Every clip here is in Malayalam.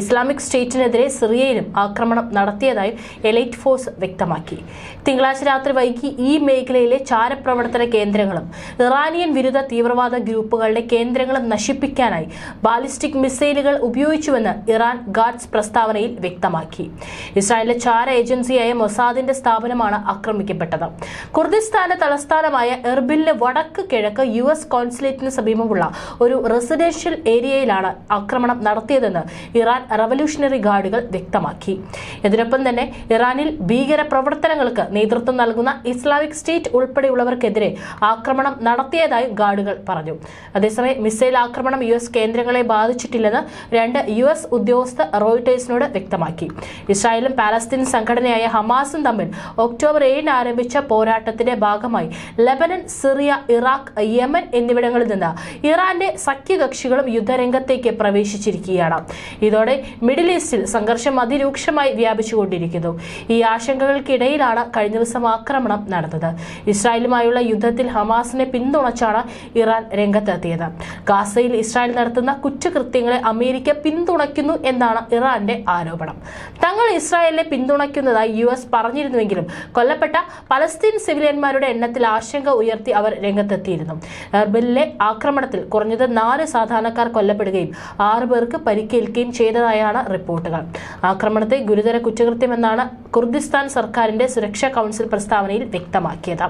ഇസ്ലാമിക് സ്റ്റേറ്റിനെതിരെ സിറിയയിലും ആക്രമണം നടത്തിയതായും എലൈറ്റ് ഫോഴ്സ് വ്യക്തമാക്കി. തിങ്കളാഴ്ച രാത്രി വൈകി ഈ മേഖലയിലെ ചാരപ്രവർത്തന കേന്ദ്രങ്ങളും ഇറാനിയൻ വിരുദ്ധ തീവ്രവാദ ഗ്രൂപ്പുകളുടെ കേന്ദ്രങ്ങളും നശിപ്പിക്കാനായി ബാലിസ്റ്റിക് മിസൈലുകൾ ഉപയോഗിച്ചുവെന്ന് ഇറാൻ ഗാർഡ്സ് പ്രസ്താവനയിൽ വ്യക്തമാക്കി. ഇസ്രായേലിലെ ചാര ഏജൻസിയായ മൊസാദിന്റെ സ്ഥാപനമാണ് ആക്രമിക്കപ്പെട്ടത്. കുർദിസ്ഥാന്റെ തലസ്ഥാനമായ എർബിലിന്റെ വടക്ക് കിഴക്ക് യു എസ് കോൺസുലേറ്റിന് സമീപമുള്ള ഒരു റെസിഡൻഷ്യൽ ഏരിയയിലാണ് ആക്രമണം നടത്തിയതെന്ന് ഇറാൻ റവല്യൂഷണറി ഗാർഡുകൾ വ്യക്തമാക്കി. ഇതിനൊപ്പം തന്നെ ഇറാനിൽ ഭീകര പ്രവർത്തനങ്ങൾക്ക് നേതൃത്വം നൽകുന്ന ഇസ്ലാമിക് സ്റ്റേറ്റ് ഉൾപ്പെടെയുള്ളവർക്കെതിരെ ആക്രമണം നടത്തിയതായും ഗാർഡുകൾ പറഞ്ഞു. അതേസമയം മിസൈൽ ആക്രമണം യു എസ് കേന്ദ്രങ്ങളെ ബാധിച്ചിട്ടില്ലെന്ന് രണ്ട് യു എസ് ഉദ്യോഗസ്ഥർ റോയിട്ടേഴ്സിനോട് വ്യക്തമാക്കി. ഇസ്രായേലും പാലസ്തീൻ സംഘടനയായ ഹമാസും തമ്മിൽ ഒക്ടോബർ ഏഴിന് ആരംഭിച്ച പോരാട്ടത്തിന്റെ ഭാഗമായി ലെബനൻ സിറിയ ഇറാഖ് യമൻ എന്നിവിടങ്ങളിൽ നിന്ന് ഇറാന്റെ സഖ്യകക്ഷികളും യുദ്ധരംഗത്തേക്ക് പ്രവേശിച്ചിരിക്കുകയാണ്. ഇതോടെ മിഡിൽ ഈസ്റ്റിൽ സംഘർഷം അതിരൂക്ഷമായി വ്യാപിച്ചുകൊണ്ടിരിക്കുന്നു. ഈ ആശങ്കകൾക്കിടയിലാണ് കഴിഞ്ഞ ദിവസം ആക്രമണം നടന്നത്. ഇസ്രായേലുമായുള്ള യുദ്ധത്തിൽ ഹമാസിനെ പിന്തുണച്ചാണ് ഇറാൻ രംഗത്തെത്തിയത്. ഗാസയിൽ ഇസ്രായേൽ നടത്തുന്ന കുറ്റകൃത്യങ്ങളെ അമേരിക്ക പിന്തുണയ്ക്കുന്നു എന്നാണ് ഇറാന്റെ ആരോപണം. തങ്ങൾ ഇസ്രായേലിനെ പിന്തുണയ്ക്കുന്നതായി യു എസ് പറഞ്ഞിരുന്നുവെങ്കിലും കൊല്ലപ്പെട്ട പലസ്തീൻ സിവിലിയന്മാരുടെ എണ്ണത്തിൽ ആശങ്ക ഉയർത്തി അവർ രംഗത്തെത്തിയിരുന്നു. എർബിലിലെ ആക്രമണത്തിൽ കുറഞ്ഞത് നാല് സാധാരണക്കാർ കൊല്ലപ്പെടുകയും ആറ് പേർക്ക് പരിക്കേൽക്കുകയും ചെയ്തതായാണ് റിപ്പോർട്ടുകൾ. ആക്രമണത്തെ ഗുരുതര കുറ്റകൃത്യമെന്നാണ് കുർദിസ്ഥാൻ സർക്കാരിന്റെ സുരക്ഷാ കൗൺസിൽ പ്രസ്താവനയിൽ വ്യക്തമാക്കിയത്.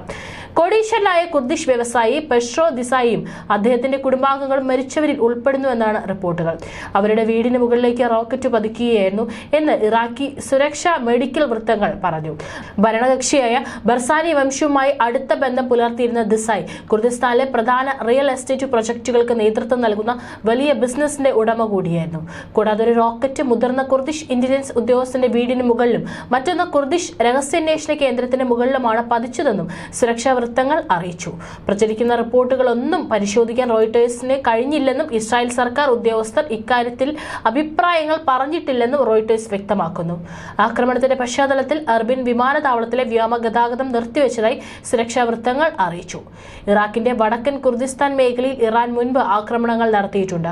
കോടീശ്വരനായ കുർദിഷ് വ്യവസായി പെഷ്രോ ദിസായിയും അദ്ദേഹത്തിന്റെ കുടുംബാംഗങ്ങളും മരിച്ചവരിൽ ഉൾപ്പെടുന്നുവെന്നാണ് റിപ്പോർട്ടുകൾ. അവരുടെ വീടിന് മുകളിലേക്ക് റോക്കറ്റ് പതിക്കുകയായിരുന്നു എന്ന് ഇറാഖി സുരക്ഷാ മെഡിക്കൽ വൃത്തങ്ങൾ പറഞ്ഞു. ഭരണകക്ഷിയായ ബർസാനി വംശവുമായി അടുത്ത ബന്ധം പുലർത്തിയിരുന്ന ദിസായി കുർദിസ്ഥാനിലെ പ്രധാന റിയൽ എസ്റ്റേറ്റ് പ്രൊജക്ടുകൾക്ക് നേതൃത്വം നൽകുന്ന വലിയ ബിസിനസിന്റെ ഉടമ കൂടിയായിരുന്നു. കൂടാതെ ഒരു റോക്കറ്റ് മുതിർന്ന കുർദിഷ് ഇന്റലിജൻസ് ഉദ്യോഗസ്ഥന്റെ വീടിന് മുകളിലും മറ്റൊന്ന് കുർദിഷ് രഹസ്യാന്വേഷണ കേന്ദ്രത്തിന് മുകളിലുമാണ് പതിച്ചതെന്നും സുരക്ഷാ വൃത്തങ്ങൾ അറിയിച്ചു. പ്രചരിക്കുന്ന റിപ്പോർട്ടുകളൊന്നും പരിശോധിക്കാൻ റോയിട്ടേഴ്സിന് കഴിഞ്ഞില്ലെന്നും ഇസ്രായേൽ സർക്കാർ ഉദ്യോഗസ്ഥർ ഇക്കാര്യത്തിൽ അഭിപ്രായങ്ങൾ പറഞ്ഞിട്ടില്ലെന്നും റോയിട്ടേഴ്സ് വ്യക്തമാക്കുന്നു. ആക്രമണത്തിന്റെ പശ്ചാത്തലത്തിൽ അർബിൻ വിമാനത്താവളത്തിലെ വ്യോമ ഗതാഗതം നിർത്തിവെച്ചതായി സുരക്ഷാ വൃത്തങ്ങൾ അറിയിച്ചു. ഇറാഖിന്റെ വടക്കൻ കുർദിസ്ഥാൻ മേഖലയിൽ ഇറാൻ മുൻപ് ആക്രമണങ്ങൾ നടത്തിയിട്ടുണ്ട്.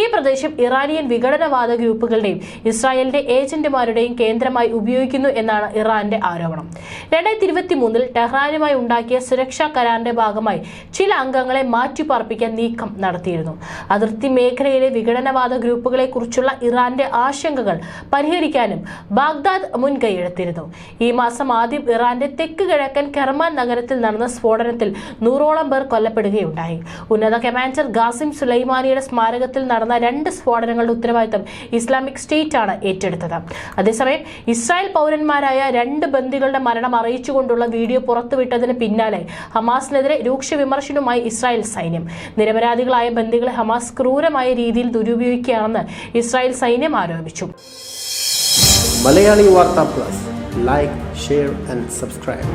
ഈ പ്രദേശം ഇറാനിയൻ വിഘടനവാദ ഗ്രൂപ്പുകളുടെയും ഇസ്രായേലിന്റെ ഏജന്റുമാരുടെയും കേന്ദ്രമായി ഉപയോഗിക്കുന്നു എന്നാണ് ഇറാന്റെ ആരോപണം. രണ്ടായിരത്തി ഇരുപത്തി മൂന്നിൽ ടെഹ്റാനുമായി ഉണ്ടാക്കിയ സുരക്ഷാ കരാറിന്റെ ഭാഗമായി ചില അംഗങ്ങളെ മാറ്റിപ്പാർപ്പിക്കാൻ നീക്കം നടത്തിയിരുന്നു. അതിർത്തി മേഖലയിലെ വിഘടനവാദ ഗ്രൂപ്പുകളെ കുറിച്ചുള്ള ഇറാന്റെ ആശങ്കകൾ പരിഹരിക്കാനും ബാഗ്ദാദ് മുൻകൈയെടുത്തിരുന്നു. ഈ മാസം ആദ്യം ഇറാന്റെ തെക്ക് കിഴക്കൻ കെർമാൻ നഗരത്തിൽ നടന്ന സ്ഫോടനത്തിൽ നൂറോളം പേർ കൊല്ലപ്പെടുകയുണ്ടായി. ഉന്നത കമാൻഡർ ഗാസിം സുലൈമാനിയുടെ സ്മാരകത്തിൽ നടന്ന രണ്ട് സ്ഫോടനങ്ങളുടെ ഉത്തരവാദിത്തം ഇസ്ലാമിക് സ്റ്റേറ്റ് ആണ് ഏറ്റെടുത്തത്. അതേസമയം ഇസ്രായേൽ പൗരന്മാരായ രണ്ട് ബന്ദികളുടെ മരണം അറിയിച്ചുകൊണ്ടുള്ള വീഡിയോ പുറത്തുവിട്ടതിന് പിന്നാലെ ഹമാസിനെതിരെ രൂക്ഷ വിമർശനവുമായി ഇസ്രായേൽ സൈന്യം. നിരപരാധികളായ ബന്ദികളെ ഹമാസ് ക്രൂരമായ രീതിയിൽ ദുരുപയോഗിക്കുകയാണെന്ന് ഇസ്രായേൽ സൈന്യം ആരോപിച്ചു. മലയാളി വാർത്താ plus. Like share and subscribe